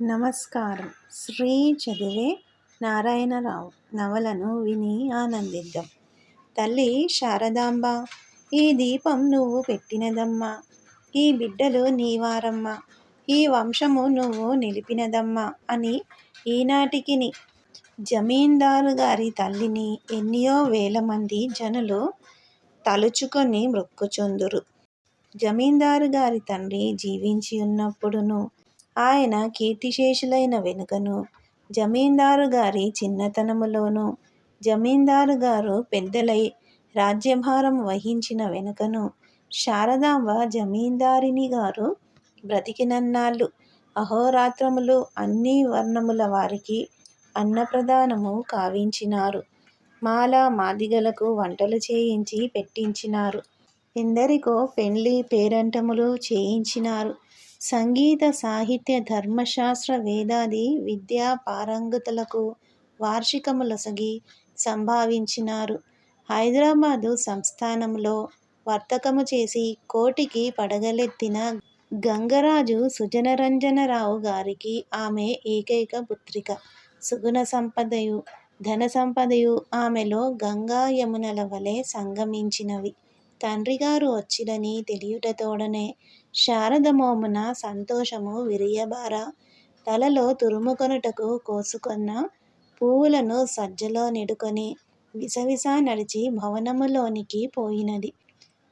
నమస్కారం. శ్రీ చదివే నారాయణరావు నవలను విని ఆనందిద్దాం. తల్లి శారదాంబ ఈ దీపం నువ్వు పెట్టినదమ్మా. ఈ బిడ్డలు నీవారమ్మా. ఈ వంశము నువ్వు నిలిపినదమ్మా అని ఈనాటికిని జమీందారు గారి తల్లిని ఎన్నో వేల మంది జనులు తలుచుకొని మొక్కుచుందురు. జమీందారు గారి తండ్రి జీవించి ఉన్నప్పుడును ఆయన కీర్తిశేషులైన వెనుకను జమీందారు గారి చిన్నతనములోను జమీందారు గారు పెద్దలై రాజ్యభారం వహించిన వెనుకను శారదాంబ జమీందారిని గారు బ్రతికినన్నాళ్ళు. అహోరాత్రములు అన్ని వర్ణముల వారికి అన్నప్రదానము కావించినారు. మాల మాదిగలకు వంటలు చేయించి పెట్టించినారు. ఎందరికో పెండ్లి పేరంటములు చేయించినారు. సంగీత సాహిత్య ధర్మశాస్త్ర వేదాది విద్యా పారంగతులకు వార్షికములొసగి సంభావించినారు. హైదరాబాదు సంస్థానములో వర్తకము చేసి కోటికి పడగలెత్తిన గంగరాజు సుజనరంజనరావు గారికి ఆమె ఏకైక పుత్రిక. సుగుణ సంపదయు ధన సంపదయు ఆమెలో గంగా యమునల వలె సంగమించినవి. తండ్రిగారు వచ్చిరని తెలియుటతోడనే శారదమోమున సంతోషము విరియబార. తలలో తురుముకొనుటకు కోసుకొన్న పువ్వులను సజ్జలో నెడుకొని విసవిస నడిచి భవనములోనికి పోయినది.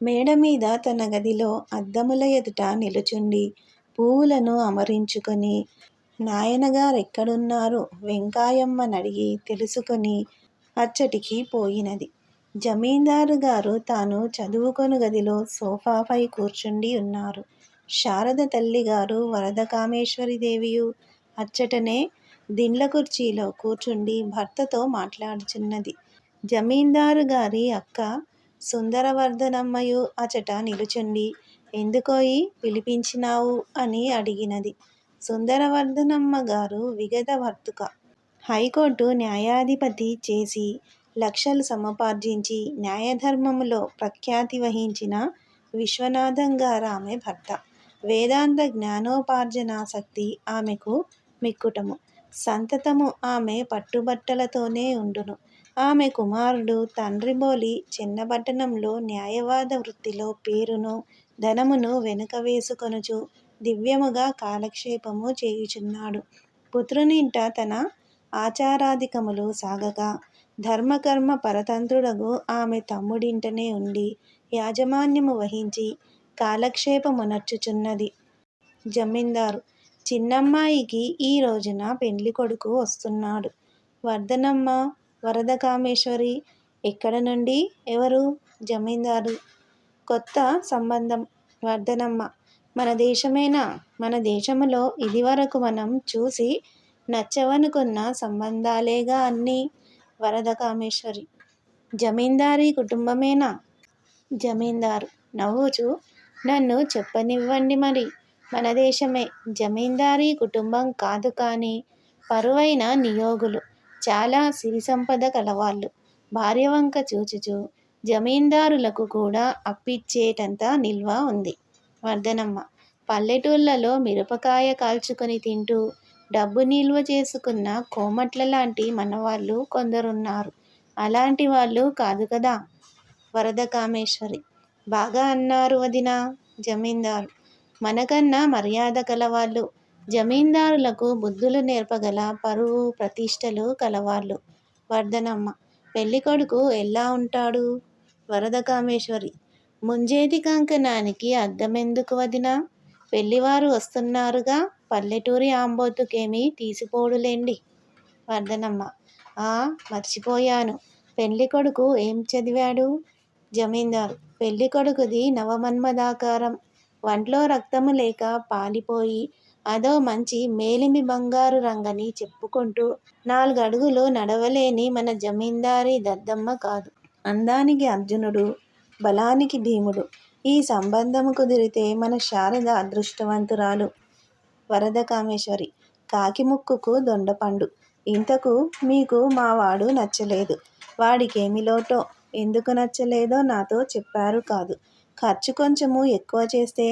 మేడ మీద తన గదిలో అద్దముల ఎదుట నిలుచుండి పువ్వులను అమరించుకొని నాయనగారెక్కడున్నారు వెంకాయమ్మనడిగి తెలుసుకొని అచ్చటికి పోయినది. జమీందారు గారు తాను చదువుకొను గదిలో సోఫాపై కూర్చుండి ఉన్నారు. శారద తల్లిగారు వరదకామేశ్వరీదేవియు అచ్చటనే దిండ్ల కుర్చీలో కూర్చుండి భర్తతో మాట్లాడుచున్నది. జమీందారు గారి అక్క సుందరవర్ధనమ్మయు అచట నిలుచుండి ఎందుకోయి పిలిపించినావు? అని అడిగినది. సుందరవర్ధనమ్మ గారు విగత వర్తుక. హైకోర్టు న్యాయాధిపతి చేసి లక్షలు సముపార్జించి న్యాయధర్మములో ప్రఖ్యాతి వహించిన విశ్వనాథం గారామె భర్త. వేదాంత జ్ఞానోపార్జనాసక్తి ఆమెకు మిక్కుటము. సంతతము ఆమె పట్టుబట్టలతోనే ఉండును. ఆమె కుమారుడు తండ్రి బోలి చిన్నపట్టణంలో న్యాయవాద వృత్తిలో పేరును ధనమును వెనుక వేసుకొనుచు దివ్యముగా కాలక్షేపము చేయుచున్నాడు. పుత్రునింట తన ఆచారాధికములు సాగగా ధర్మకర్మ పరతంత్రుడగు ఆమె తమ్ముడింటనే ఉండి యాజమాన్యము వహించి కాలక్షేపమునర్చుచున్నది. జమీందారు చిన్నమ్మాయికి ఈ రోజున పెండ్లి కొడుకు వస్తున్నాడు. వర్ధనమ్మ వరద కామేశ్వరి ఎక్కడ నుండి? ఎవరు? జమీందారు. కొత్త సంబంధం. వర్ధనమ్మ మన దేశమేనా? మన దేశములో ఇదివరకు మనం చూసి నచ్చవనుకున్న సంబంధాలేగా అన్నీ వరద కామేశ్వరి జమీందారీ కుటుంబమేనా? జమీందారు. నవ్వుచు నన్ను చెప్పనివ్వండి మరి. మన దేశమే జమీందారీ కుటుంబం కాదు కానీ పరువైన నియోగులు చాలా సిరి సంపద కలవాళ్ళు. భార్య వంక చూచుచూ జమీందారులకు కూడా అప్పిచ్చేటంత నిల్వ ఉంది. వర్ధనమ్మ పల్లెటూళ్ళలో మిరపకాయ కాల్చుకొని తింటూ డబ్బు నిల్వ చేసుకున్న కోమట్ల లాంటి మనవాళ్ళు కొందరున్నారు. అలాంటి వాళ్ళు కాదు కదా? వరద కామేశ్వరి. బాగా అన్నారు వదినా. జమీందారు. మనకన్నా మర్యాద కలవాళ్ళు. జమీందారులకు బుద్ధులు నేర్పగల పరువు ప్రతిష్టలు కలవాళ్ళు. వర్ధనమ్మ. పెళ్ళికొడుకు ఎలా ఉంటాడు? వరద కామేశ్వరి. ముంజేది కంకణానికి అద్దమెందుకు వదినా? పెళ్ళివారు వస్తున్నారుగా? పల్లెటూరి ఆంబోతుకేమీ తీసిపోడులేండి. వర్ధనమ్మ ఆ మర్చిపోయాను. పెళ్ళికొడుకు ఏం చదివాడు? జమీందారు. పెళ్ళికొడుకుది నవమన్మదాకారం. వంట్లో రక్తము లేక పాలిపోయి అదో మంచి మేలిమి బంగారు రంగని చెప్పుకుంటూ నాలుగడుగులు నడవలేని మన జమీందారి దద్దమ్మ కాదు. అందానికి అర్జునుడు బలానికి భీముడు. ఈ సంబంధము కుదిరితే మన శారద అదృష్టవంతురాలు. వరదకామేశ్వరి. కాకి ముక్కుకు దొండపండు. ఇంతకు మీకు మావాడు నచ్చలేదు. వాడికేమి లోటో? ఎందుకు నచ్చలేదో నాతో చెప్పారు కాదు. ఖర్చు కొంచెము ఎక్కువ చేస్తే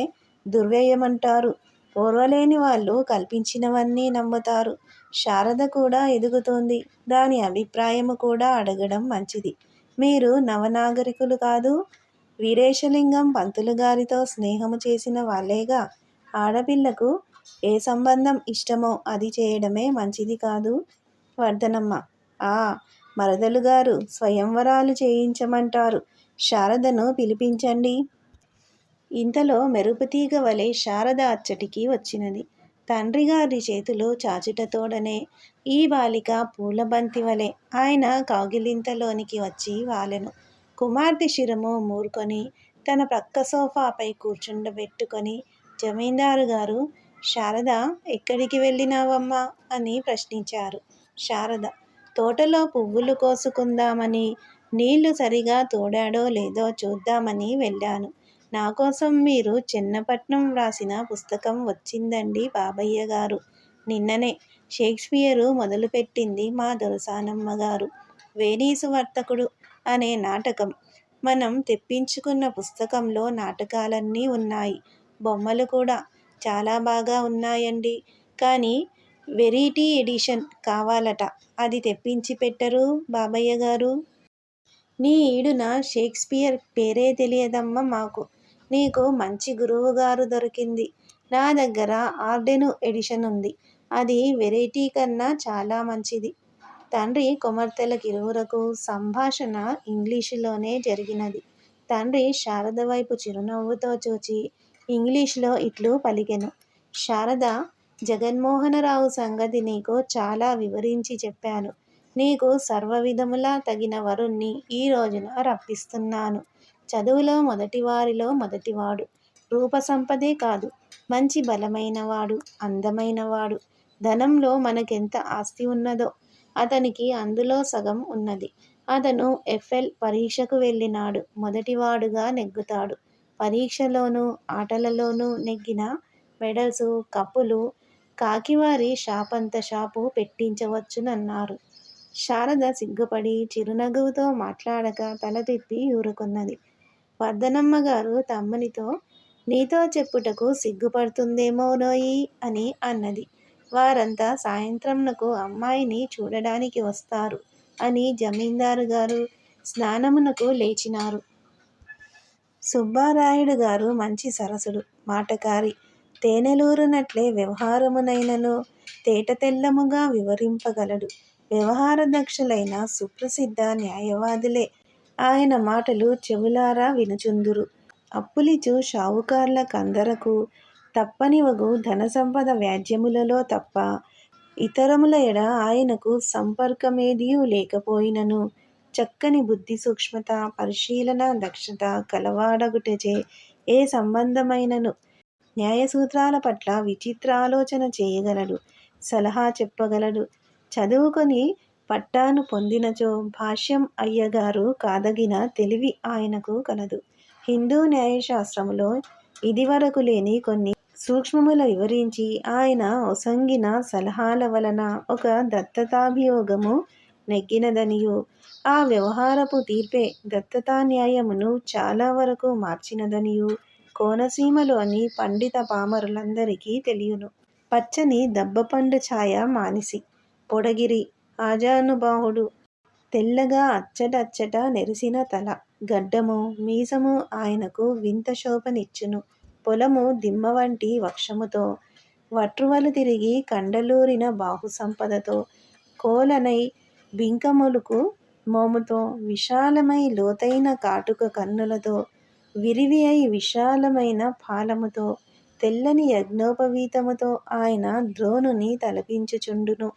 దుర్వ్యయమంటారు. ఓర్వలేని వాళ్ళు కల్పించినవన్నీ నమ్ముతారు. శారద కూడా ఎదుగుతోంది. దాని అభిప్రాయము కూడా అడగడం మంచిది. మీరు నవనాగరికులు కాదు వీరేశలింగం పంతులు గారితో స్నేహము చేసిన వాళ్ళేగా. ఆడపిల్లకు ఏ సంబంధం ఇష్టమో అది చేయడమే మంచిది కాదు. వర్ధనమ్మ. ఆ మరదలు గారు స్వయంవరాలు చేయించమంటారు. శారదను పిలిపించండి. ఇంతలో మెరుపుతీగ వలె శారద అచ్చటికి వచ్చినది. తండ్రి గారి చేతులు చాచుటతోడనే ఈ బాలిక పూలబంతి వలె ఆయన కౌగిలింతలోనికి వచ్చి వాలెను. కుమార్తె శిరము మూరుకొని తన ప్రక్క సోఫాపై కూర్చుండబెట్టుకొని జమీందారు గారు శారద ఎక్కడికి వెళ్ళినావమ్మా? అని ప్రశ్నించారు. శారద తోటలో పువ్వులు కోసుకుందామని నీళ్ళు సరిగా తోడాడో లేదో చూద్దామని వెళ్ళాను. నా కోసం మీరు చిన్నపట్నం వ్రాసిన పుస్తకం వచ్చిందండి బాబయ్య గారు. నిన్ననే షేక్స్పియరు మొదలుపెట్టింది మా దొరసానమ్మ గారు వేనీసు వర్తకుడు అనే నాటకం. మనం తెప్పించుకున్న పుస్తకంలో నాటకాలన్నీ ఉన్నాయి. బొమ్మలు కూడా చాలా బాగా ఉన్నాయండి. కానీ వెరైటీ ఎడిషన్ కావాలట. అది తెప్పించి పెట్టరు బాబయ్య గారు. నీ ఈడున షేక్స్పియర్ పేరే తెలియదమ్మా మాకు. నీకు మంచి గురువుగారు దొరికింది. నా దగ్గర ఆర్డెను ఎడిషన్ ఉంది. అది వెరైటీ కన్నా చాలా మంచిది. తండ్రి కుమార్తెలకిరువురకు సంభాషణ ఇంగ్లీషులోనే జరిగినది. తండ్రి శారద వైపు చిరునవ్వుతో చూచి ఇంగ్లీష్లో ఇట్లు పలికెను. శారద జగన్మోహనరావు సంగతి నీకు చాలా వివరించి చెప్పాను. నీకు సర్వవిధములా తగిన వరుణ్ణి ఈ రోజున రప్పిస్తున్నాను. చదువులో మొదటివారిలో మొదటివాడు. రూప సంపదే కాదు మంచి బలమైనవాడు అందమైనవాడు. ధనంలో మనకెంత ఆస్తి ఉన్నదో అతనికి అందులో సగం ఉన్నది. అతను ఎఫ్ఎల్ పరీక్షకు వెళ్ళినాడు. మొదటివాడుగా నెగ్గుతాడు. పరీక్షలోనూ ఆటలలోనూ నెగ్గిన మెడల్స్ కప్పులు కాకివారి షాపంత షాపు పెట్టించవచ్చునన్నారు. శారద సిగ్గుపడి చిరునవ్వుతో మాట్లాడక తల తిప్పి ఊరుకున్నది. వర్ధనమ్మ గారు తమ్మునితో నీతో చెప్పుటకు సిగ్గుపడుతుందేమోనోయి అని అన్నది. వారంతా సాయంత్రంనకు అమ్మాయిని చూడడానికి వస్తారు అని జమీందారు గారు స్నానమునకు లేచినారు. సుబ్బారాయుడు గారు మంచి సరసుడు మాటకారి. తేనెలూరునట్లే వ్యవహారమునైనను తేటతెల్లముగా వివరింపగలడు. వ్యవహార దక్షులైన సుప్రసిద్ధ న్యాయవాదులే. ఆయన మాటలు చెవులారా వినుచుందురు. అప్పులిచు షావుకార్ల కందరకు తప్పనివగు ధనసంపద వ్యాజ్యములలో తప్ప ఇతరముల ఎడ ఆయనకు సంపర్కమేదియూ లేకపోయినను. చక్కని బుద్ధి సూక్ష్మత పరిశీలన దక్షత కలవాడగుటచే ఏ సంబంధమైనను? న్యాయసూత్రాల పట్ల విచిత్ర ఆలోచన చేయగలడు సలహా చెప్పగలడు. చదువుకొని పట్టాను పొందినచో భాష్యం అయ్యగారు కాదగిన తెలివి ఆయనకు కలదు. హిందూ న్యాయశాస్త్రములో ఇదివరకు లేని కొన్ని సూక్ష్మముల వివరించి ఆయన ఒసంగిన సలహాల వలన ఒక దత్తతాభియోగము నెగ్గినదనియు. ఆ వ్యవహారపు తీర్పే దత్తతా న్యాయమును చాలా వరకు మార్చినదనియు. కోనసీమలోని పండిత పామరులందరికీ తెలియను. పచ్చని దబ్బపండు ఛాయ మానిసి. పొడగిరి ఆజానుబాహుడు. తెల్లగా అచ్చటచ్చట నెరిసిన తల. గడ్డము మీసము ఆయనకు వింత శోభనిచ్చును. పొలము దిమ్మ వంటి వక్షముతో. వట్రువలు తిరిగి కండలూరిన బాహు సంపదతో కోలనై బింకములుకు మోముతో విశాలమై లోతైన కాటుక కన్నులతో విరివి అయి విశాలమైన పాలముతో తెల్లని యజ్ఞోపవీతముతో ఆయన ద్రోణుని తలపించుచుండును.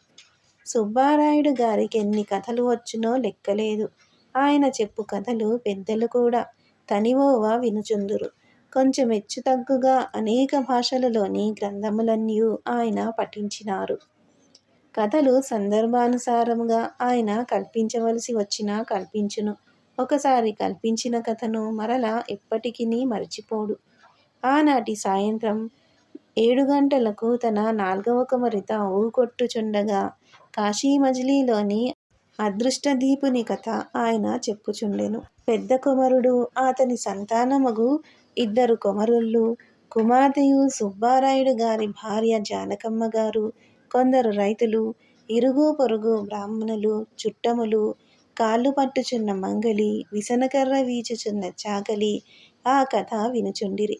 సుబ్బారాయుడు గారికి ఎన్ని కథలు వచ్చునో లెక్కలేదు. ఆయన చెప్పు కథలు పెద్దలు కూడా తనివోవ వినుచుందురు. కొంచెం హెచ్చు తగ్గుగా అనేక భాషలలోని గ్రంథములన్నీ ఆయన పఠించినారు. కథలు సందర్భానుసారముగా ఆయన కల్పించవలసి వచ్చినా కల్పించును. ఒకసారి కల్పించిన కథను మరలా ఎప్పటికీ మరచిపోడు. ఆనాటి సాయంత్రం ఏడు గంటలకు తన నాల్గవ కుమరిత ఊకొట్టుచుండగా కాశీ మజిలీలోని అదృష్టదీపుని కథ ఆయన చెప్పుచుండెను. పెద్ద కుమరుడు అతని సంతానమగు ఇద్దరు కుమరుళ్ళు కుమార్తెయు సుబ్బారాయుడు గారి భార్య జానకమ్మ గారు కొందరు రైతులు ఇరుగు పొరుగు బ్రాహ్మణులు చుట్టములు కాళ్ళు పట్టుచున్న మంగలి విసనకర్ర వీచుచున్న చాకలి ఆ కథ వినుచుండిరి.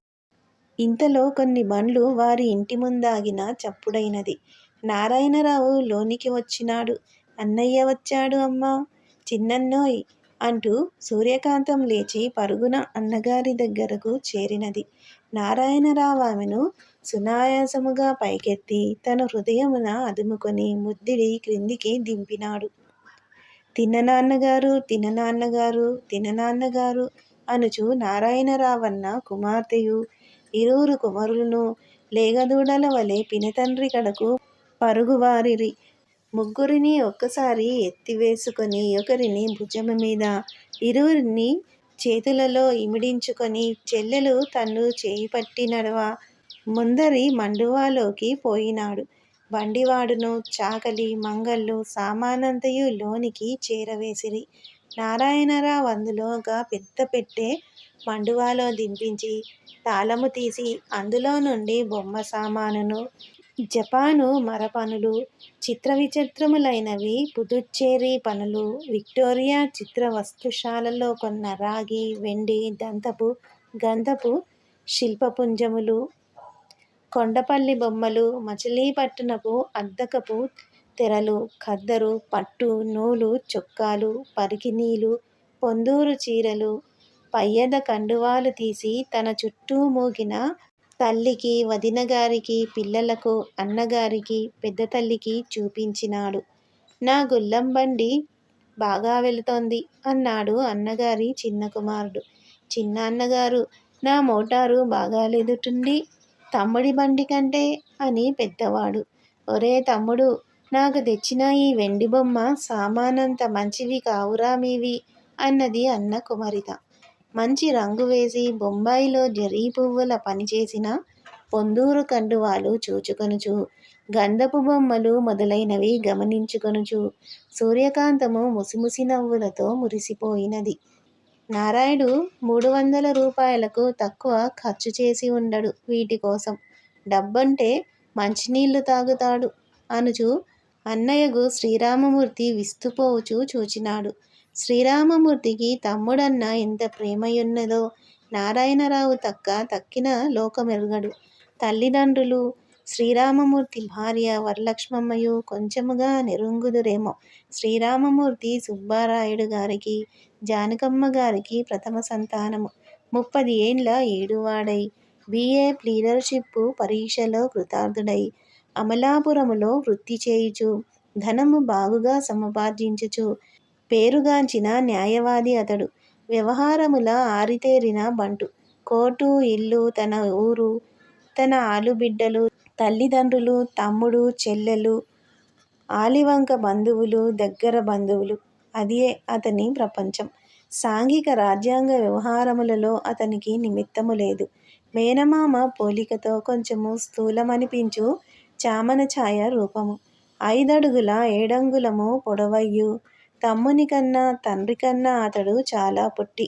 ఇంతలో కొన్ని బండ్లు వారి ఇంటి ముందాగిన చప్పుడైనది. నారాయణరావు లోనికి వచ్చినాడు. అన్నయ్య వచ్చాడు అమ్మా. చిన్నన్నోయ్ అంటూ సూర్యకాంతం లేచి పరుగున అన్నగారి దగ్గరకు చేరినది. నారాయణరావు ఆమెను సునాయాసముగా పైకెత్తి తన హృదయమున అదుముకొని ముద్దిడి క్రిందికి దింపినాడు. తిన్న నాన్నగారు తిననాన్నగారు అనుచు నారాయణరావన్న కుమార్తెయు ఇరువురు కుమారులను లేగదూడల వలె పినతండ్రి కడకు పరుగువారిరి. ముగ్గురిని ఒక్కసారి ఎత్తివేసుకొని ఒకరిని భుజం మీద ఇరువురిని చేతులలో ఇమిడించుకొని చెల్లెలు తన్ను చేయిపట్టి నడవ ముందరి మండువాలోకి పోయినాడు. బండివాడును చాకలి మంగళ్ళు సామానంతయు లోనికి చేరవేసిరి. నారాయణరావు అందులోగా పెద్ద పెట్టె మండువాలో దింపించి తాళము తీసి అందులో నుండి బొమ్మ సామానును జపాను మరపనులు చిత్ర విచిత్రములైనవి పుదుచ్చేరి పనులు విక్టోరియా చిత్ర వస్తుశాలలో కొన్న రాగి వెండి దంతపు గంధపు శిల్పపుంజములు కొండపల్లి బొమ్మలు మచిలీపట్నపు అద్దకపు తెరలు ఖద్దరు పట్టు నూలు చొక్కాలు పరికినీలు పొందూరు చీరలు పయ్యద కండువాలు తీసి తన చుట్టూ మూగిన తల్లికి వదినగారికి పిల్లలకు అన్నగారికి పెద్ద తల్లికి చూపించినాడు. నా గుల్లం బండి బాగా వెళుతోంది అన్నాడు అన్నగారి చిన్న కుమారుడు. చిన్న అన్నగారు నా మోటారు బాగాలేదుటండి తమ్ముడి బండి కంటే అని పెద్దవాడు. ఒరే తమ్ముడు నాకు తెచ్చిన ఈ వెండి బొమ్మ సామానంత మంచివి కావురా మీవి అన్నది అన్న కుమారిత. మంచి రంగు వేసి బొంబాయిలో జరీ పువ్వుల పనిచేసిన పొందూరు కండువాలు చూచుకొనుచు గంధపు బొమ్మలు మొదలైనవి గమనించుకొనుచు సూర్యకాంతము ముసిముసి నవ్వులతో మురిసిపోయినది. నారాయుడు మూడు వందల రూపాయలకు తక్కువ ఖర్చు చేసి ఉండడు వీటి కోసం. డబ్బంటే మంచినీళ్ళు తాగుతాడు అనుచు అన్నయ్యకు శ్రీరామమూర్తి విస్తుపోవుచూ చూచినాడు. శ్రీరామమూర్తికి తమ్ముడన్న ఎంత ప్రేమయున్నదో నారాయణరావు తక్క తక్కిన లోకమెరుగడు. తల్లిదండ్రులు శ్రీరామమూర్తి భార్య వరలక్ష్మమ్మయు కొంచెముగా నెరుంగుదురేమో. శ్రీరామమూర్తి సుబ్బారాయుడు గారికి జానకమ్మ గారికి ప్రథమ సంతానము. ముప్పది ఏండ్ల ఏడువాడై బిఏ ప్లీడర్షిప్ పరీక్షలో కృతార్థుడై అమలాపురములో వృత్తి చేయుచు ధనము బాగుగా సముపార్జించుచు పేరుగాంచిన న్యాయవాది అతడు. వ్యవహారముల ఆరితేరిన బంటు. కోర్టు ఇల్లు తన ఊరు తన ఆలుబిడ్డలు తల్లిదండ్రులు తమ్ముడు చెల్లెలు ఆలివంక బంధువులు దగ్గర బంధువులు. అదే అతని ప్రపంచం. సాంఘిక రాజ్యాంగ వ్యవహారములలో అతనికి నిమిత్తము లేదు. మేనమామ పోలికతో కొంచెము స్థూలమనిపించు చామన ఛాయ రూపము. ఐదడుగుల ఏడంగులము పొడవయ్యు. తమ్ముని కన్నా తండ్రి కన్నా అతడు చాలా పొట్టి.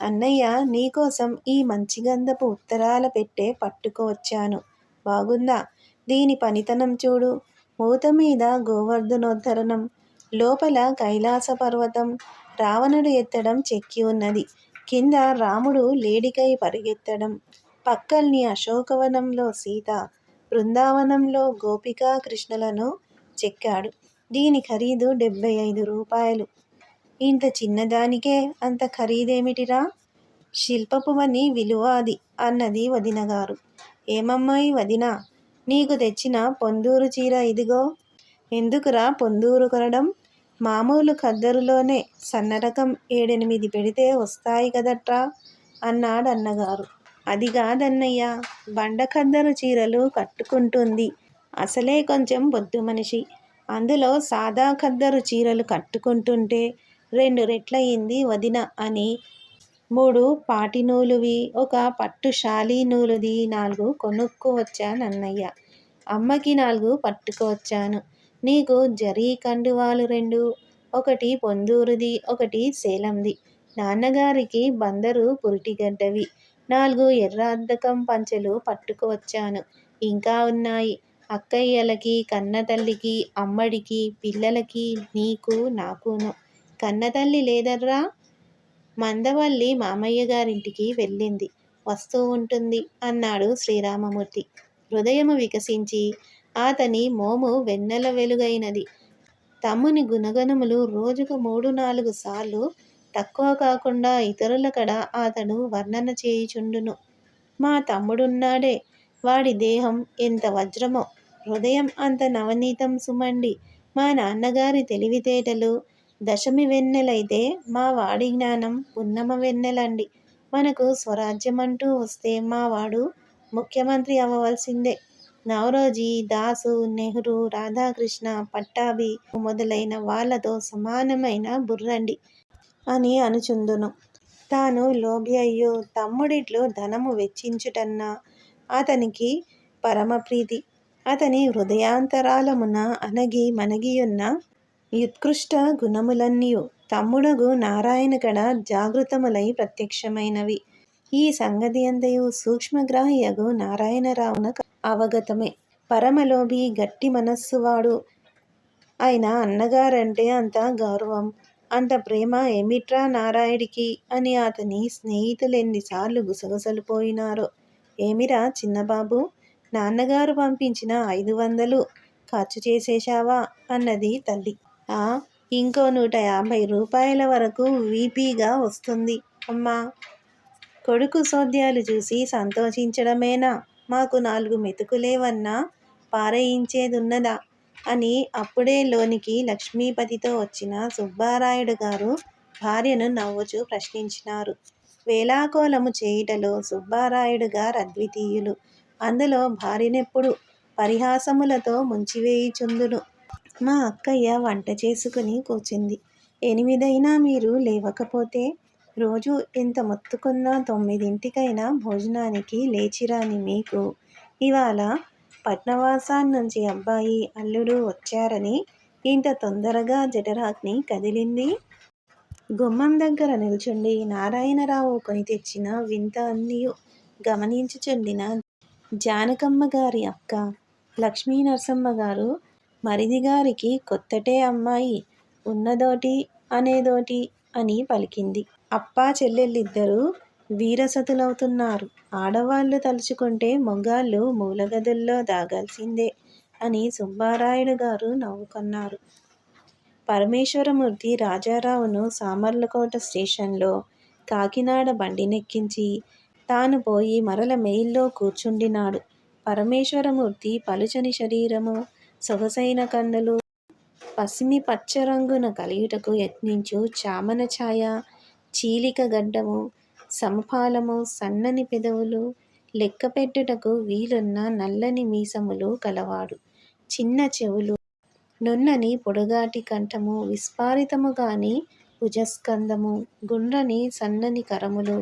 అన్నయ్య నీకోసం ఈ మంచి గంధపు ఉత్తరాల పెట్టే పట్టుకువచ్చాను బాగుందా? దీని పనితనం చూడు. మూత మీద గోవర్ధనోద్ధరణం. లోపల కైలాస పర్వతం రావణుడు ఎత్తడం చెక్కి ఉన్నది. కింద రాముడు లేడికై పరిగెత్తడం. పక్కల్ని అశోకవనంలో సీత బృందావనంలో గోపికా కృష్ణలను చెక్కాడు. దీని ఖరీదు డెబ్బై ఐదు రూపాయలు. ఇంత చిన్నదానికే అంత ఖరీదేమిటిరా? శిల్పపువని విలువ అది అన్నది వదినగారు. ఏమమ్మాయి వదిన? నీకు తెచ్చిన పొందూరు చీర ఇదిగో. ఎందుకురా పొందూరు కొనడం? మామూలు ఖద్దరులోనే సన్నరకం ఏడెనిమిది పెడితే వస్తాయి కదట్రా? అన్నాడు అన్నగారు అది కాదన్నయ్య బండ ఖద్దరు చీరలు కట్టుకుంటుంది. అసలే కొంచెం బొద్దు మనిషి. అందులో సాదా ఖద్దరు చీరలు కట్టుకుంటుంటే రెండు రెట్లయింది వదిన అని. మూడు పాటి నూలువి ఒక పట్టు షాలీ నూలుది నాలుగు కొనుక్కు వచ్చానన్నయ్య అమ్మకి నాలుగు పట్టుకువచ్చాను. నీకు జరీ కండువాలు రెండు ఒకటి పొందూరుది ఒకటి సేలంది. నాన్నగారికి బందరు పురిటిగడ్డవి నాలుగు ఎర్ర అద్దకం పంచెలు పట్టుకువచ్చాను. ఇంకా ఉన్నాయి. అక్కయ్యలకి కన్నతల్లికి అమ్మడికి పిల్లలకి నీకు నాకును. కన్నతల్లి లేదర్రా? మందవల్లి మామయ్య గారింటికి వెళ్ళింది. వస్తూ ఉంటుంది అన్నాడు శ్రీరామమూర్తి. హృదయము వికసించి అతని మోము వెన్నెల వెలుగైనది. తమ్ముని గుణగణములు రోజుకు మూడు నాలుగు సార్లు తక్కువ కాకుండా ఇతరుల కడ అతడు వర్ణన చేయుచుండును. మా తమ్ముడున్నాడే. వాడి దేహం ఎంత వజ్రమో. హృదయం అంత నవనీతం సుమండి. మా నాన్నగారి తెలివితేటలు దశమి వెన్నెలైతే మా వాడి జ్ఞానం పున్నమ వెన్నెలండి. మనకు స్వరాజ్యం అంటూ వస్తే మా వాడు ముఖ్యమంత్రి అవ్వవలసిందే. నవరోజీ దాసు నెహ్రూ రాధాకృష్ణ పట్టాభి మొదలైన వాళ్ళతో సమానమైన బుర్రండి అని అనుచుందును. తాను లోభి అయ్యో తమ్ముడిట్లు ధనము వెచ్చించుటన్నా అతనికి పరమప్రీతి. అతని హృదయాంతరాలమున అనగి మనగియున్న ఉత్కృష్ట గుణములన్నీయు తమ్ముడగు నారాయణకడ జాగృతములై ప్రత్యక్షమైనవి. ఈ సంగతి అంతయు సూక్ష్మగ్రాహ్యగు నారాయణరావున అవగతమే. పరమలోభి గట్టి మనస్సువాడు ఆయన అన్నగారంటే అంత గౌరవం అంత ప్రేమ ఏమిట్రా నారాయుడికి? అని అతని స్నేహితులు ఎన్నిసార్లు గుసగుసలు పోయినారో ఏమిరా చిన్నబాబు నాన్నగారు పంపించిన ఐదు వందలు ఖర్చు చేసేశావా? అన్నది తల్లి. ఆ ఇంకో నూట యాభై రూపాయల వరకు వీపీగా వస్తుంది. అమ్మా! కొడుకు సోద్యాలు చూసి సంతోషించడమేనా? మాకు నాలుగు మెతుకులేవన్నా? పారయించేదున్నదా? అని అప్పుడే లోనికి లక్ష్మీపతితో వచ్చిన సుబ్బారాయుడు గారు భార్యను నవ్వుచూ ప్రశ్నించినారు. వేలాకోలము చేయుటలో సుబ్బారాయుడు గారు అద్వితీయులు. అందులో భార్యనెప్పుడు పరిహాసములతో ముంచివేయుచుందును. మా అక్కయ్య వంట చేసుకుని కూర్చుంది. ఎనిమిదైనా మీరు లేవకపోతే రోజు ఎంత మొత్తుకున్నా తొమ్మిదింటికైనా భోజనానికి లేచిరాని మీకు. ఇవాళ పట్నవాసాన్నుంచి అబ్బాయి అల్లుడు వచ్చారని ఇంత తొందరగా జఠరాగ్ని కదిలింది? గుమ్మం దగ్గర నిల్చుండి నారాయణరావు కొని తెచ్చిన వింత అన్నీ గమనించుచుండిన జానకమ్మ గారి అక్క లక్ష్మీ నరసమ్మ గారు మరిది గారికి కొత్తటే అమ్మాయి ఉన్నదోటి అనేదోటి అని పలికింది. అప్పా చెల్లెళ్ళిద్దరూ వీరసతులవుతున్నారు. ఆడవాళ్ళు తలుచుకుంటే మొగాళ్ళు మూలగదుల్లో దాగాల్సిందే అని సుబ్బారాయుడు గారు నవ్వుకున్నారు. పరమేశ్వరమూర్తి రాజారావును సామర్లకోట స్టేషన్లో కాకినాడ బండినెక్కించి తాను పోయి మరల మెయిల్లో కూర్చుండినాడు. పరమేశ్వరమూర్తి పలుచని శరీరము సొగసైన కన్నులు పసిమి పచ్చ రంగున కలియుటకు యత్నించు చామన ఛాయ చీలిక గడ్డము సమపాలము సన్నని పెదవులు లెక్కపెట్టుటకు వీలున్న నల్లని మీసములు కలవాడు. చిన్న చెవులు నున్నని పొడుగాటి కంఠము విస్ఫారితము గాని భుజస్కందము గుండ్రని సన్నని కరములు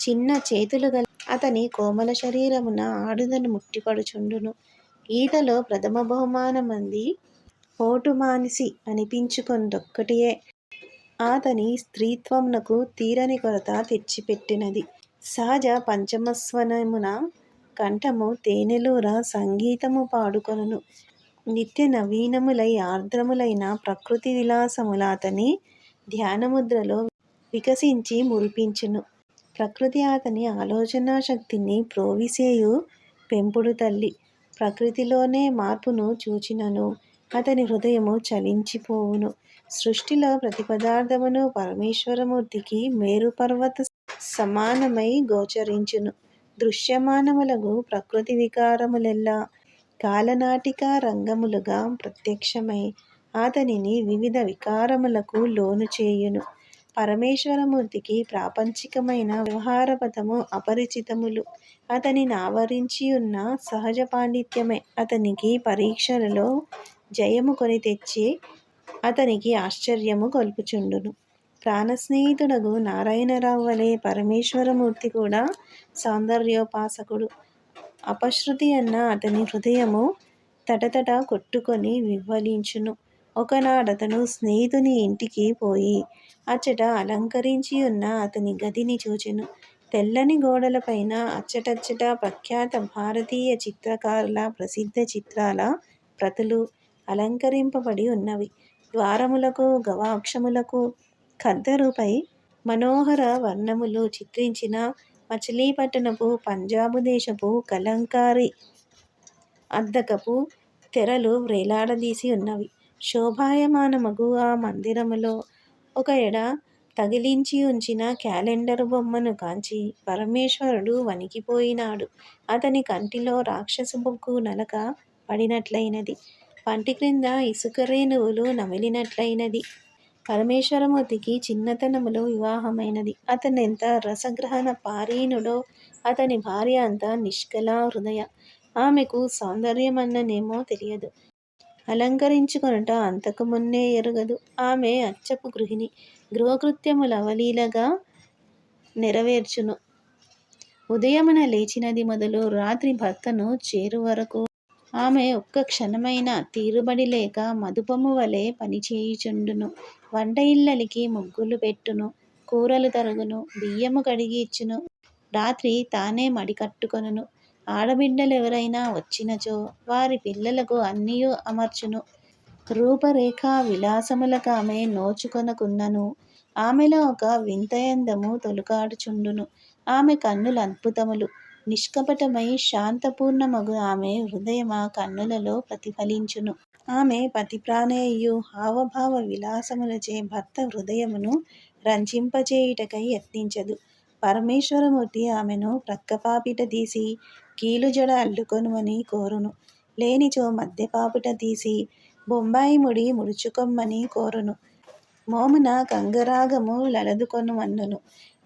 చిన్న చేతులు గల అతని కోమల శరీరమున ఆడుదను ముట్టిపడుచుండును. ఈతలో ప్రథమ బహుమానమంది ఓటు మానిసి అనిపించుకొందొక్కటియే అతని స్త్రీత్వమునకు తీరని కొరత తెచ్చిపెట్టినది. సహజ పంచమస్వనమున కంఠము తేనెలూర సంగీతము పాడుకొనును. నిత్య నవీనములై ఆర్ద్రములైన ప్రకృతి విలాసముల అతని ధ్యానముద్రలో వికసించి మురిపించును. ప్రకృతి అతని ఆలోచనా శక్తిని ప్రోవిసేయు పెంపుడు తల్లి. ప్రకృతిలోనే మార్పును చూచినను. అతని హృదయము చలించిపోవును. సృష్టిలో ప్రతి పదార్థమును పరమేశ్వరమూర్తికి మేరుపర్వత సమానమై గోచరించును. దృశ్యమానములకు ప్రకృతి వికారములెల్లా కాలనాటిక రంగములుగా ప్రత్యక్షమై అతనిని వివిధ వికారములకు లోను చేయును. పరమేశ్వరమూర్తికి ప్రాపంచికమైన వ్యవహారపథము అపరిచితములు. అతనిని ఆవరించి ఉన్న సహజ పాండిత్యమే అతనికి పరీక్షలలో జయము కొని తెచ్చి అతనికి ఆశ్చర్యము గొల్పుచుండును. ప్రాణస్నేహితుడగు నారాయణరావు వలె పరమేశ్వరమూర్తి కూడా సౌందర్యోపాసకుడు. అపశృతి అన్న అతని హృదయము తటతట కొట్టుకొని వివ్వలించును. ఒకనాడతను స్నేహితుని ఇంటికి పోయి అచ్చట అలంకరించి ఉన్న అతని గదిని చూచెను. తెల్లని గోడలపైన అచ్చటచ్చట ప్రఖ్యాత భారతీయ చిత్రకారుల ప్రసిద్ధ చిత్రాల ప్రతులు అలంకరింపబడి ఉన్నవి. ద్వారములకు, గవాక్షములకు ఖద్దరుపై మనోహర వర్ణములు చిత్రించిన మచిలీపట్టణపు పంజాబు దేశపు కలంకారి అద్దకపు తెరలు వ్రేలాడదీసి ఉన్నవి. శోభాయమానమగు ఆ మందిరములో ఒక ఎడ తగిలించి ఉంచిన క్యాలెండరు బొమ్మను కాంచి పరమేశ్వరుడు వణికిపోయినాడు. అతని కంటిలో రాక్షసు బొగ్గు నలక పడినట్లయినది. పంటిక్రింద ఇసుక రేణువులు నమిలినట్లయినది. పరమేశ్వరమూర్తికి చిన్నతనములో వివాహమైనది. అతడెంత రసగ్రహణ పారీణుడో అతని భార్య అంత నిష్కళా హృదయ. ఆమెకు సౌందర్యమన్ననేమో తెలియదు. అలంకరించుకొనుట అంతకుమున్నే ఎరుగదు. ఆమె అచ్చపు గృహిణి. గృహకృత్యములవలీలగా నెరవేర్చును. ఉదయమున లేచినది మొదలు రాత్రి భర్తను చేరు వరకు ఆమె ఒక్క క్షణమైన తీరుబడి లేక మధుపము వలె పనిచేయుచుండును. వంట ఇళ్ళలికి ముగ్గులు పెట్టును. కూరలు తరుగును. బియ్యము కడిగి ఇచ్చును. రాత్రి తానే మడికట్టుకొనును. ఆడబిడ్డలెవరైనా వచ్చినచో వారి పిల్లలకు అన్నియూ అమర్చును. రూపరేఖా విలాసములకామె నోచుకొనకున్నను ఆమెలో ఒక వింతయందము తొలుకాడుచుండును. ఆమె కన్నులు అద్భుతములు నిష్కపటమై శాంతపూర్ణమగు ఆమె హృదయమా కన్నులలో ప్రతిఫలించును. ఆమె పతిప్రాణేయు హావభావ విలాసములచే భర్త హృదయమును రంజింపచేయుటకై యత్నించదు. పరమేశ్వరమూర్తి ఆమెను ప్రక్కపాపిట తీసి కీలుజడ అల్లుకొనుమని కోరును. లేనిచో మద్యపాపిట తీసి బొంబాయి ముడి ముడుచుకొమ్మని కోరును. మోమున కంగరాగము లలదుకొనుమనును.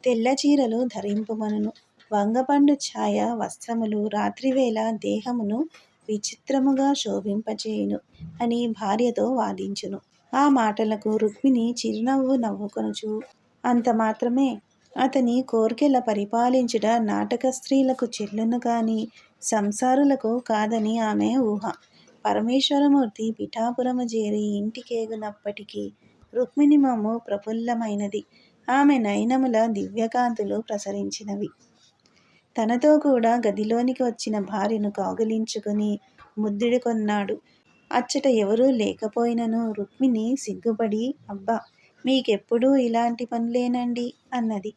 తెల్లచీరలు ధరింపుమనును. వంగపండు ఛాయ వస్త్రములు రాత్రివేళ దేహమును విచిత్రముగా శోభింపచేయును అని భార్యతో వాదించును. ఆ మాటలకు రుక్మిణి చిరునవ్వు నవ్వుకొనుచు అంతమాత్రమే. అతని కోర్కెల పరిపాలించుట నాటక స్త్రీలకు చెల్లును కాని సంసారులకు కాదని ఆమె ఊహ. పరమేశ్వరమూర్తి పిఠాపురము చేరి ఇంటికేగునప్పటికీ రుక్మిణిమము ప్రఫుల్లమైనది. ఆమె నయనముల దివ్యకాంతులు ప్రసరించినవి. తనతో కూడా గదిలోనికి వచ్చిన భార్యను కౌగిలించుకొని ముద్దిడుకొన్నాడు. అచ్చట ఎవరూ లేకపోయినను రుక్మిణి సిగ్గుపడి అబ్బా! మీకెప్పుడూ ఇలాంటి పనులేనండి అన్నది.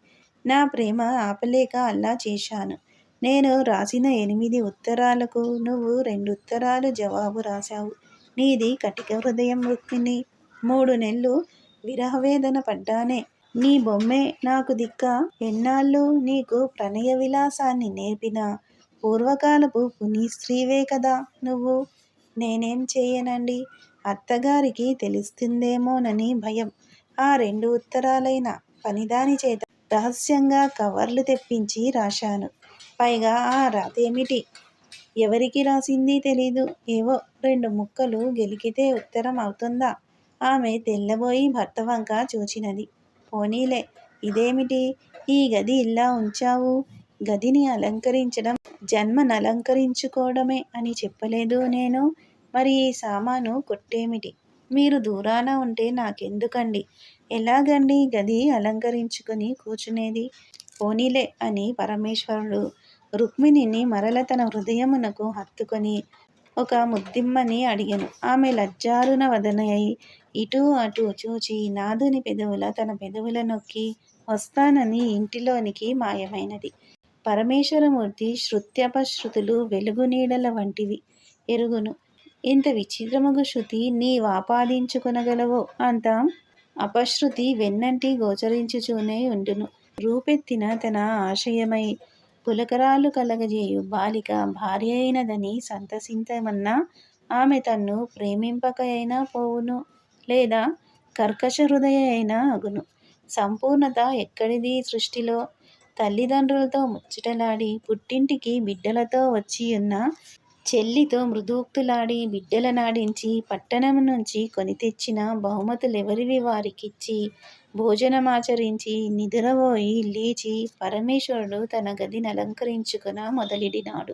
నా ప్రేమ ఆపలేక అల్లా చేశాను. నేను రాసిన ఎనిమిది ఉత్తరాలకు నువ్వు రెండు ఉత్తరాలు జవాబు రాశావు. నీది కటిక హృదయం రుక్మిణి మూడు నెలలు విరహవేదన పడ్డానే. నీ బొమ్మే నాకు దిక్క ఎన్నాళ్ళు నీకు ప్రణయ విలాసాన్ని నేర్పిన పూర్వకాలపు పుణ్యస్త్రీవే కదా నువ్వు! నేనేం చేయనండి అత్తగారికి తెలుస్తుందేమోనని భయం. ఆ రెండు ఉత్తరాలైన పనిదాని చేత రహస్యంగా కవర్లు తెప్పించి రాశాను. పైగా ఆ రాతేమిటి? ఎవరికి రాసింది తెలీదు. ఏవో రెండు ముక్కలు గెలికితే ఉత్తరం అవుతుందా? ఆమె తెల్లబోయి భర్తవంక చూచినది. పోనీలే. ఇదేమిటి? ఈ గది ఇలా ఉంచావు? గదిని అలంకరించడం జన్మనలంకరించుకోవడమే అని చెప్పలేదు నేను? మరి ఈ సామాను కొట్టేమిటి? మీరు దూరాన ఉంటే నాకెందుకండి ఎలాగండి గది అలంకరించుకొని కూర్చునేది పోనీలే అని పరమేశ్వరుడు రుక్మిణిని మరల తన హృదయమునకు హత్తుకొని ఒక ముద్దిమ్మని అడిగను ఆమె లజ్జారుణ వదనయ్యి ఇటు అటు చూచి నాదుని పెదవుల తన పెదవుల నొక్కి వస్తానని ఇంటిలోనికి మాయమైనది. పరమేశ్వరమూర్తి శృత్యపశ్రుతులు వెలుగు నీడల వంటివి ఎరుగును. ఎంత విచిత్రముగు శృతి నీవాపాదించుకునగలవో అంత అపశ్రుతి వెన్నంటి గోచరించుచూనే ఉండును రూపెత్తిన తన ఆశయమై పులకరాలు కలగజేయు బాలిక భార్యయైనదని సంతసింతమన్నా ఆమె తన్ను ప్రేమింపకయైనా పోవును. లేదా కర్కశ హృదయమైన అగును. సంపూర్ణత ఎక్కడిది సృష్టిలో? తల్లిదండ్రులతో ముచ్చటలాడి పుట్టింటికి బిడ్డలతో వచ్చి ఉన్న చెల్లితో మృదూక్తులాడి బిడ్డలనాడించి తెచ్చిన బహుమతులు బహుమతులెవరివి వారికిచ్చి భోజనమాచరించి నిద్రపోయి లేచి పరమేశ్వరుడు తన గదిని అలంకరించుకున మొదలిడినాడు.